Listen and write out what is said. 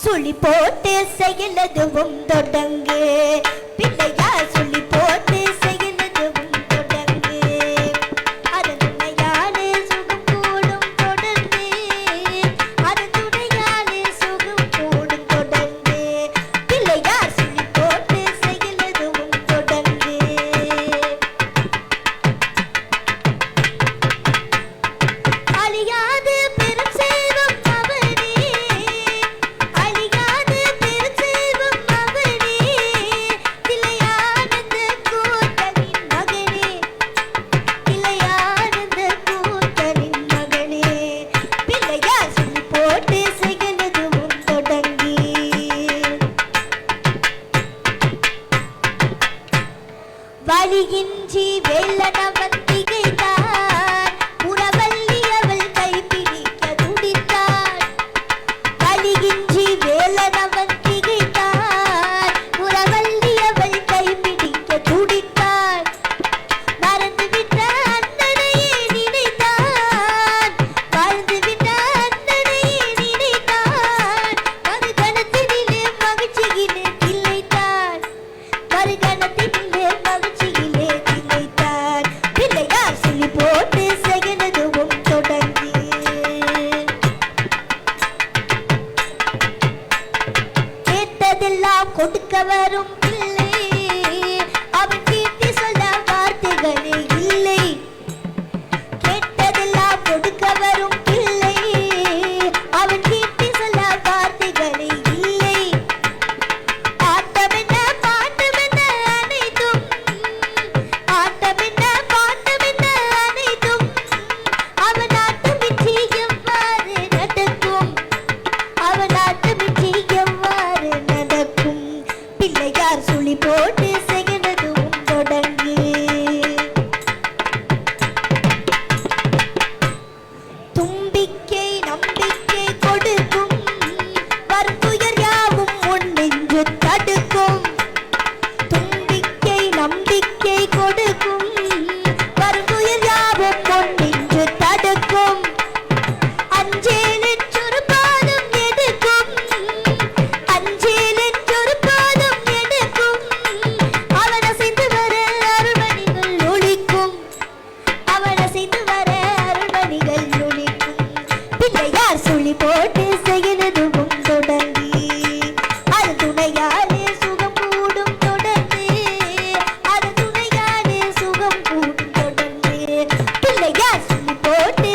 சுழி போட்டு செயலதுவும் தொடங்கு. பிள்ளைய వలిగించి వెళ్ళనవంతి. കൊടുക്കവരും பருத்தி போட்டு செய்கிறதும் தொடங்கு. தும்பிக்கை நம்பிக்கை கொடுக்கும். வற்புயர் யாவும் உன் நெஞ்சு தடுக்கும். தும்பிக்கை நம்பிக்கை கொடுக்கும். துணையார் சுழி போட்டு செய்யனதுவும் தொடங்கி அது துணையாலே சுகம் கூடும் தொடர்ந்து. அது துணையாலே சுகம் கூடும் தொடர்ந்து. பிள்ளையார் சுழி போட்டு